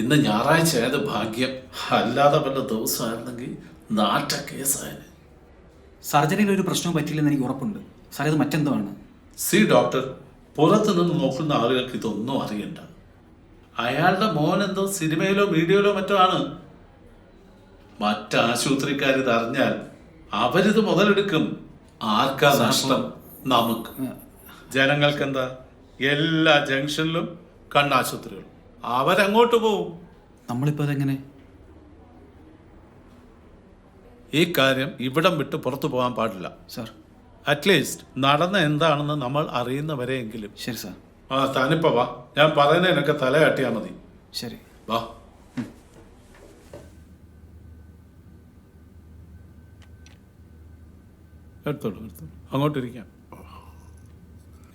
ഇന്ന് ഞായറാഴ്ച ആയത് ഭാഗ്യം. അല്ലാതെ വല്ല ദിവസമായിരുന്നെങ്കിൽ നാറ്റ കേസായത് സർജറിയിൽ ഒരു പ്രശ്നവും പറ്റില്ലെന്ന് എനിക്ക് ഉറപ്പുണ്ട്. സർ ഇത് മറ്റെന്തോ ആണ് സി ഡോക്ടർ പുറത്തു നിന്ന് നോക്കുന്ന ആളുകൾക്ക് ഇതൊന്നും അറിയണ്ട. അയാളുടെ മോൻ എന്തോ സിനിമയിലോ വീഡിയോയിലോ മറ്റോ ആണ്. മറ്റാശുപത്രിക്കാർ ഇത് അറിഞ്ഞാൽ അവരിത് മുതലെടുക്കും. ആർക്കാ നഷ്ടം? നമുക്ക്. ജനങ്ങൾക്ക് എന്താ എല്ലാ ജംഗ്ഷനിലും കണ്ണാശുപത്രികൾ. അവരങ്ങോട്ട് പോവും. നമ്മളിപ്പോ അതെങ്ങനെ? ഈ കാര്യം ഇവിടം വിട്ട് പുറത്തു പോകാൻ പാടില്ല. സാർ. അറ്റ്ലീസ്റ്റ് നടന്ന എന്താണെന്ന് നമ്മൾ അറിയുന്നവരെയെങ്കിലും. ശരി സാർ. ആ താനിപ്പോ വാ. ഞാൻ പറയുന്നതിനൊക്കെ തല മതി. ശരി. വാ. എടുത്തോളൂ എടുത്തോളൂ. അങ്ങോട്ടിരിക്കാം.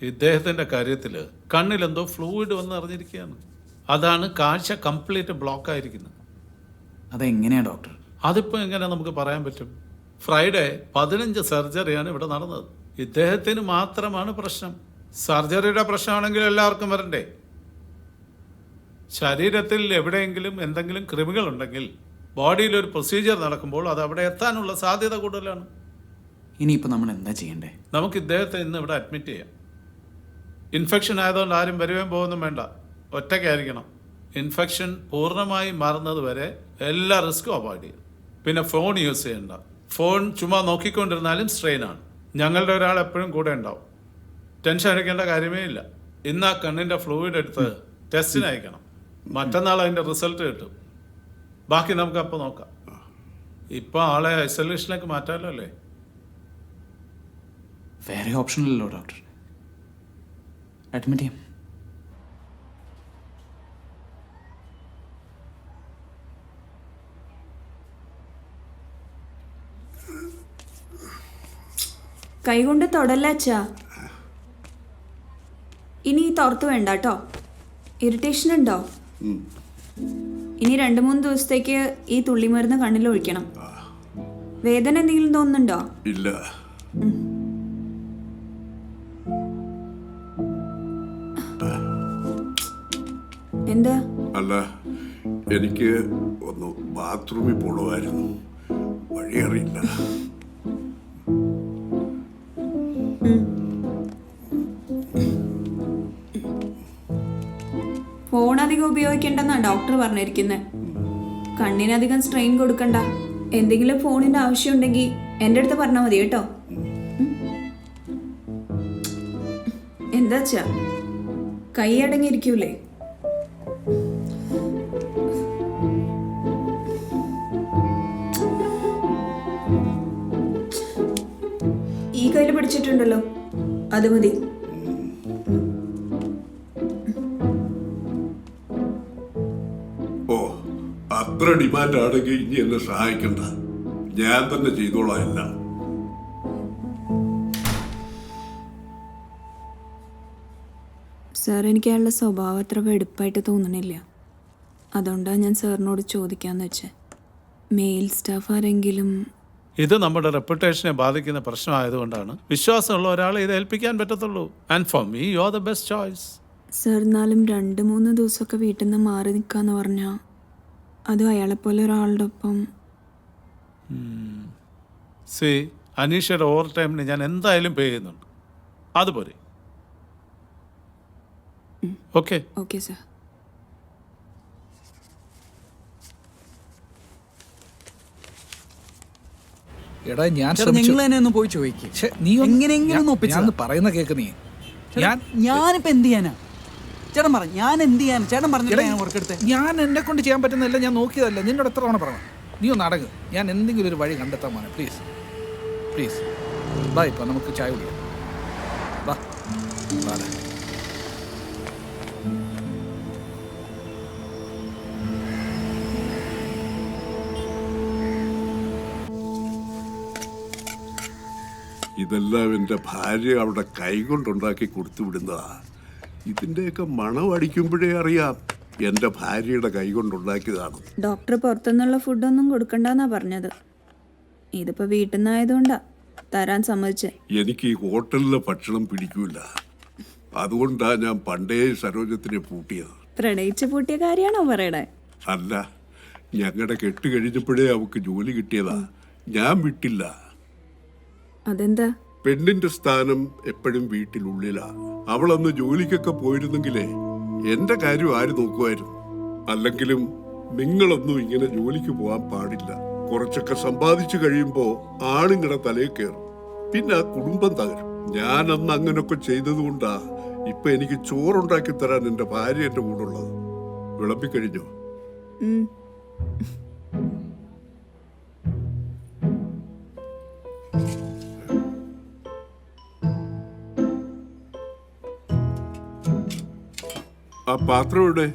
ഇദ്ദേഹത്തിന്റെ കാര്യത്തിൽ കണ്ണിലെന്തോ ഫ്ലൂയിഡ് വന്ന് അറിഞ്ഞിരിക്കുകയാണ്. അതാണ് കാഴ്ച കംപ്ലീറ്റ് ബ്ലോക്ക് ആയിരിക്കുന്നത്. അതെങ്ങനെയാണ് ഡോക്ടർ അതിപ്പോൾ എങ്ങനെ നമുക്ക് പറയാൻ പറ്റും? ഫ്രൈഡേ പതിനഞ്ച് സർജറിയാണ് ഇവിടെ നടന്നത്. ഇദ്ദേഹത്തിന് മാത്രമാണ് പ്രശ്നം. സർജറിയുടെ പ്രശ്നമാണെങ്കിൽ എല്ലാവർക്കും വരണ്ടേ? ശരീരത്തിൽ എവിടെയെങ്കിലും എന്തെങ്കിലും കൃമികളുണ്ടെങ്കിൽ ബോഡിയിൽ ഒരു പ്രൊസീജിയർ നടക്കുമ്പോൾ അത് അവിടെ എത്താനുള്ള സാധ്യത കൂടുതലാണ്. ഇനിയിപ്പോൾ നമ്മൾ എന്താ ചെയ്യണ്ടേ? നമുക്ക് ഇദ്ദേഹത്തെ ഇന്ന് ഇവിടെ അഡ്മിറ്റ് ചെയ്യാം. ഇൻഫെക്ഷൻ ആയതുകൊണ്ട് ആരും വരുവേം പോകുന്നും വേണ്ട. ഒറ്റയ്ക്കായിരിക്കണം. ഇൻഫെക്ഷൻ പൂർണമായി മാറുന്നത് വരെ എല്ലാ റിസ്ക്കും അവോയ്ഡ് ചെയ്യും. പിന്നെ ഫോൺ യൂസ് ചെയ്യണ്ട. ഫോൺ ചുമ്മാ നോക്കിക്കൊണ്ടിരുന്നാലും സ്ട്രെയിനാണ് ഞങ്ങളുടെ ഒരാൾ എപ്പോഴും കൂടെ ഉണ്ടാവും. ടെൻഷൻ അടിക്കേണ്ട കാര്യമേ ഇല്ല. ഇന്ന് ആ കണ്ണിന്റെ ഫ്ലൂയിഡ് എടുത്ത് ടെസ്റ്റിന് അയക്കണം. മറ്റന്നാൾ അതിന്റെ റിസൾട്ട് കിട്ടും. ബാക്കി നമുക്ക് അപ്പോൾ നോക്കാം. ഇപ്പം ആളെ ഐസൊലേഷനിലേക്ക് മാറ്റാമല്ലോ അല്ലേ? വേറെ ഓപ്ഷൻ ഇല്ലല്ലോ ഡോക്ടർ അഡ്മിറ്റ് ചെയ്യാം. കൈകൊണ്ട് തൊടല്ല അച്ഛാ. ഇനി തുറത്ത് വേണ്ട കേട്ടോ ഇറിറ്റേഷൻ ഉണ്ടോ ഇനി രണ്ട് മൂന്ന് ദിവസത്തേക്ക് ഈ തുള്ളിമരുന്ന് കണ്ണിൽ ഒഴിക്കണം. വേദന എന്തെങ്കിലും തോന്നുന്നുണ്ടോ? ഇല്ല. എന്താ? അല്ല എനിക്ക് ഒന്ന് ബാത്റൂമിൽ പോണമായിരുന്നു. വഴിയറിയില്ല. അധികം ഉപയോഗിക്കണ്ടെന്നാ ഡോക്ടർ പറഞ്ഞിരിക്കുന്നത് കണ്ണിനധികം സ്ട്രെയിൻ കൊടുക്കണ്ട. എന്തെങ്കിലും ഫോണിന്റെ ആവശ്യമുണ്ടെങ്കിൽ എന്റെ അടുത്ത് പറഞ്ഞാൽ മതി കേട്ടോ. എന്താച്ചാ എന്താ കൈ അടങ്ങിയിരിക്കൂലേ? ഈ കയ്യിൽ പിടിച്ചിട്ടുണ്ടല്ലോ. അത് മതി. അത്ര ഡിമാൻഡ് ആണെങ്കിൽ ഇനി എന്നെ സഹായിക്കണ്ട. ഞാൻ തന്നെ ചെയ്തോളാം എല്ലാം. സാർ എനിക്ക് അയാളുടെ സ്വഭാവം അത്ര വെടുപ്പായിട്ട് തോന്നണില്ല. അതുകൊണ്ടാണ് ഞാൻ സാറിനോട് ചോദിക്കാന്ന് വെച്ചേ. മെയിൽ സ്റ്റാഫ് ആരെങ്കിലും ഇത് നമ്മുടെ റെപ്യൂട്ടേഷനെ ബാധിക്കുന്ന പ്രശ്നമായതുകൊണ്ടാണ് വിശ്വാസമുള്ള ഒരാളെ ഇത് ഏൽപ്പിക്കാൻ പറ്റത്തുള്ളൂ. And for me you are the best choice sir എന്നാലും രണ്ട് മൂന്ന് ദിവസമൊക്കെ വീട്ടിൽ നിന്ന് മാറി നിൽക്കാന്ന് പറഞ്ഞാൽ അതും അയാളെപ്പോലെ ഒരാളുടെ ഒപ്പം സി അനീഷയുടെ ഓവർ ടൈമിന് ഞാൻ എന്തായാലും പേ ചെയ്യുന്നുണ്ട്. അതുപോലെ ഓക്കെ. Okay sir. എടാ ഞാൻ ശ്രമിച്ചു. നിങ്ങൾ തന്നെ ഒന്ന് പോയി ചോദിക്കും. നീ എങ്ങനെയെങ്കിലും ഒന്ന് ഒപ്പിച്ചതാ. ഞാൻ പറയുന്ന കേക്ക് നീ. ഞാൻ ഞാനിപ്പോ എന്ത് ചെയ്യാനാ? ചേട്ടൻ പറഞ്ഞു ഞാൻ എന്ത് ചെയ്യാൻ ചേട്ടൻ പറഞ്ഞിട്ട് ഞാൻ എന്നെ കൊണ്ട് ചെയ്യാൻ പറ്റുന്നില്ല ഞാൻ നോക്കിയതല്ല. നിന്നോട് എത്ര തവണ പറഞ്ഞു? നീ ഒന്ന് അടങ്ങ്. ഞാൻ എന്തെങ്കിലും ഒരു വഴി കണ്ടെത്താൻ പോണേ. പ്ലീസ് പ്ലീസ് ബാ ഇപ്പൊ നമുക്ക് ചായ കുടിക്കാം. ബാ ബാ ഇതെല്ലാം എന്റെ ഭാര്യ അവിടെ കൈകൊണ്ടുണ്ടാക്കി കൊടുത്തു വിടുന്നതാ. ഇതിന്റെയൊക്കെ മണം അടിക്കുമ്പോഴേ അറിയാം എന്റെ ഭാര്യയുടെ കൈ കൊണ്ടുണ്ടാക്കിയതാണ്. ഡോക്ടർ പുറത്തുനിന്നുള്ള ഫുഡൊന്നും കൊടുക്കണ്ടെന്നാ പറഞ്ഞത്. ഇതിപ്പോ വീട്ടിൽ നിന്നായതുകൊണ്ടാ തരാൻ സമ്മതിച്ചേ. എനിക്ക് ഈ ഹോട്ടലിലെ ഭക്ഷണം പിടിക്കൂല. അതുകൊണ്ടാ ഞാൻ പണ്ടേ സരോജത്തിനെ പൂട്ടിയത്. പ്രണയിച്ച് പൂട്ടിയ കാര്യാണോ പറയണേ? അല്ല ഞങ്ങളുടെ കെട്ട് കഴിഞ്ഞപ്പോഴേ അവക്ക് ജോലി കിട്ടിയതാ. ഞാൻ വിട്ടില്ല. അതെന്താ? പെണ്ണിന്റെ സ്ഥാനം എപ്പോഴും വീട്ടിനുള്ളിലാ അവളന്ന് ജോലിക്കൊക്കെ പോയിരുന്നെങ്കിലേ എന്റെ കാര്യം ആര് നോക്കുമായിരുന്നു? അല്ലെങ്കിലും നിങ്ങളൊന്നും ഇങ്ങനെ ജോലിക്ക് പോവാൻ പാടില്ല. കുറച്ചൊക്കെ സമ്പാദിച്ചു കഴിയുമ്പോ ആണുങ്ങളുടെ തലയിൽ കയറും പിന്നെ ആ കുടുംബം തകരും. ഞാൻ അന്ന് അങ്ങനൊക്കെ ചെയ്തതുകൊണ്ടാ ഇപ്പൊ എനിക്ക് ചോറുണ്ടാക്കി തരാൻ എന്റെ ഭാര്യ എന്റെ കൂടെ ഉള്ളത്. വിളമ്പിക്കഴിഞ്ഞോ? ആ പാത്രം എവിടെ?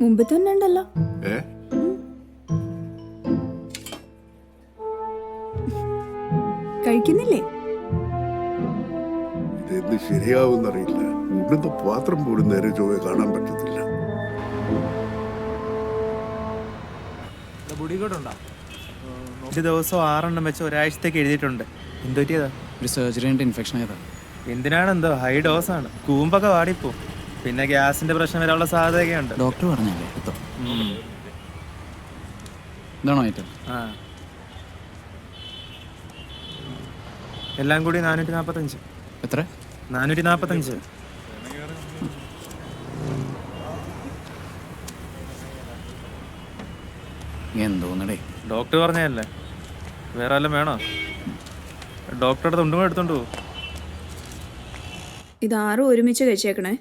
മുമ്പ് തന്നെ ഉണ്ടല്ലോ. ഏ? കഴിക്കുന്നില്ലേ? ഇതെന്ന് ശരിയാവുമെന്നറിയില്ല ഉണ്ണുന്ന പാത്രം പോലും നേരെ ചൊവ്വെ കാണാൻ പറ്റത്തില്ല. ഒരു ദിവസം ആറെണ്ണം വെച്ച് ഒരാഴ്ചത്തേക്ക് എഴുതിയിട്ടുണ്ട്. എന്തോ പറ്റിയതാ? ഒരു സർജറി ഇൻഫെക്ഷൻ ആയതാ. എന്തിനാണെന്തോ? ഹൈ ഡോസ് ആണ്. കൂമ്പൊക്കെ വാടിപ്പോ. പിന്നെ ഗ്യാസിന്റെ പ്രശ്നം വരാനുള്ള സാധ്യതയൊക്കെ ഉണ്ട് ഡോക്ടർ പറഞ്ഞല്ലേ ഇതാണോ ഐറ്റം ആ. എല്ലാം കൂടി നാനൂറ്റി നാപ്പത്തഞ്ച് എത്ര? നാനൂറ്റി നാപ്പത്തഞ്ച് എന്തോന്നടേ. ഡോക്ടർ പറഞ്ഞല്ലേ വേറെ വല്ലതും വേണോ? ഡോക്ടറുടെ തുണ്ടും എടുത്തോണ്ട് പോകും ഇതാരും ഒരുമിച്ച് കഴിച്ചേക്കണേ.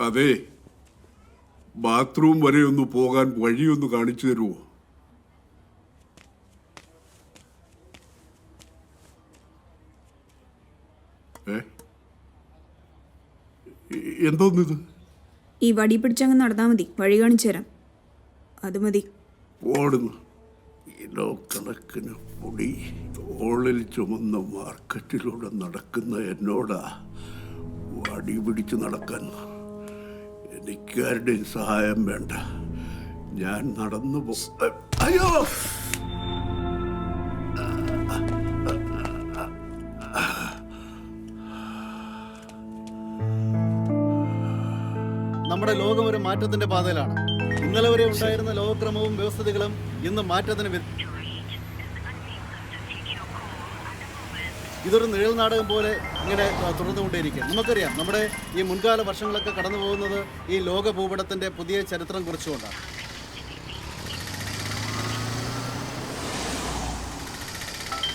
അതെ ബാത്റൂം വരെ ഒന്ന് പോകാൻ വഴിയൊന്ന് കാണിച്ചു തരുമോ എന്തോന്നിത്? ഈ വടി പിടിച്ചങ്ങ് നടന്നാ മതി. വഴി കാണിച്ചു തരാം. അത് മതി. ഓടുന്നു. കിലോ കണക്കിന് പൊടി തോളിൽ ചുമന്ന മാർക്കറ്റിലൂടെ നടക്കുന്ന എന്നോടാ വടി പിടിച്ച് നടക്കാൻ എനിക്കാരുടെയും സഹായം വേണ്ട. ഞാൻ നടന്നു പോ അയ്യോ! നമ്മുടെ ലോകം ഒരു മാറ്റത്തിന്റെ പാതയിലാണ്. ഇന്നലെ വരെ ഉണ്ടായിരുന്ന ലോകക്രമവും വ്യവസ്ഥിതികളും ഇന്ന് മാറ്റത്തിന് ഇതൊരു നിഴൽ നാടകം പോലെ ഇങ്ങനെ തുടർന്നുകൊണ്ടേയിരിക്കും നമുക്കറിയാം നമ്മുടെ ഈ മുൻകാല വർഷങ്ങളൊക്കെ കടന്നു പോകുന്നത് ഈ ലോക ഭൂപടത്തിന്റെ പുതിയ ചരിത്രം കുറിച്ചുകൊണ്ടാണ്.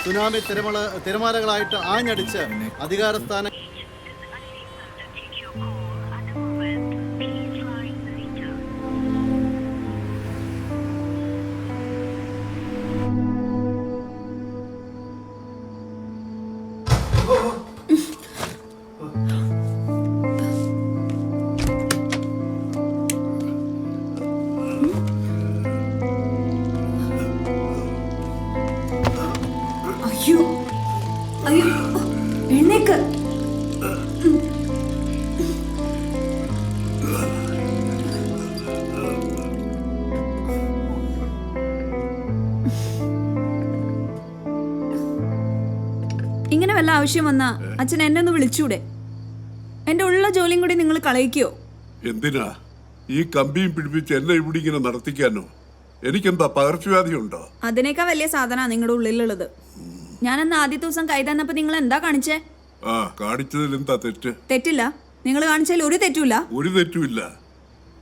സുനാമി തിരമള തിരമാലകളായിട്ട് ആഞ്ഞടിച്ച് അധികാരസ്ഥാനം വല്ല ആവശ്യം വന്നാ അച്ഛൻ എന്നെ ഒന്ന് വിളിച്ചൂടെ? എന്റെ ഉള്ള ജോലിയും കൂടി നിങ്ങൾ കളയിക്കോ? എന്തിനാ? ഈ കമ്പിയും പിടിപ്പിച്ച് എന്നെ ഇവിടെ ഇങ്ങനെ നടത്തിക്കാനോ? എനിക്കെന്താ പകർച്ചവ്യാധി ഉണ്ടോ അതിനേക്കാ വലിയ സാധന നിങ്ങളുടെ ഉള്ളിലുള്ളത്. ഞാനന്ന് ആദ്യത്തെ ദിവസം കൈ തന്നപ്പോ നിങ്ങൾ എന്താ കാണിച്ചേ? ആ കാണിച്ചതിൽ എന്താ തെറ്റ്? തെറ്റില്ല. നിങ്ങൾ കാണിച്ചാൽ ഒരു തെറ്റുമില്ല. ഒരു തെറ്റുമില്ല.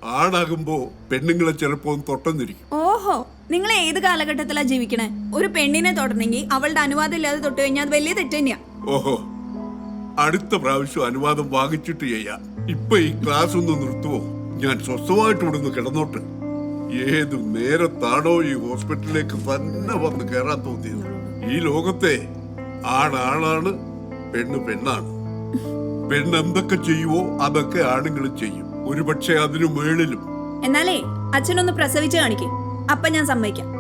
ആണാകുമ്പോ പെണ്ണുങ്ങളെ ചിലപ്പോ തൊട്ടെന്നിരിക്കും. ഓഹോ. നിങ്ങൾ ഏത് കാലഘട്ടത്തിലാ ജീവിക്കണേ? ഒരു പെണ്ണിനെ തൊടണമെങ്കിൽ അവളുടെ അനുവാദം ഇല്ലാതെ തൊട്ട് കഴിഞ്ഞാൽ അത് വലിയ തെറ്റ് തന്നെയാ. ഓഹോ. അടുത്ത പ്രാവശ്യം അനുവാദം വാങ്ങിച്ചിട്ട് ചെയ്യാ. ഇപ്പൊ ഈ ക്ലാസ് ഒന്ന് നിർത്തുവോ? ഞാൻ സ്വസ്ഥമായിട്ട് ഇവിടുന്ന് കിടന്നോട്ട്. ഏത് നേരത്താണോ ഈ ഹോസ്പിറ്റലിലേക്ക് തന്നെ വന്ന് കയറാൻ തോന്നിയത്. ഈ ലോകത്തെ ആണാണാണ് പെണ്ണ് പെണ്ണാണ്. പെണ്ണ് എന്തൊക്കെ ചെയ്യുവോ അതൊക്കെ ആണുങ്ങൾ ചെയ്യും. ഒരുപക്ഷെ അതിനു മേളിലും. എന്നാലേ അച്ഛനൊന്ന് പ്രസവിച്ച് കാണിക്കേ. അപ്പൊ ഞാൻ സമ്മതിക്കാം.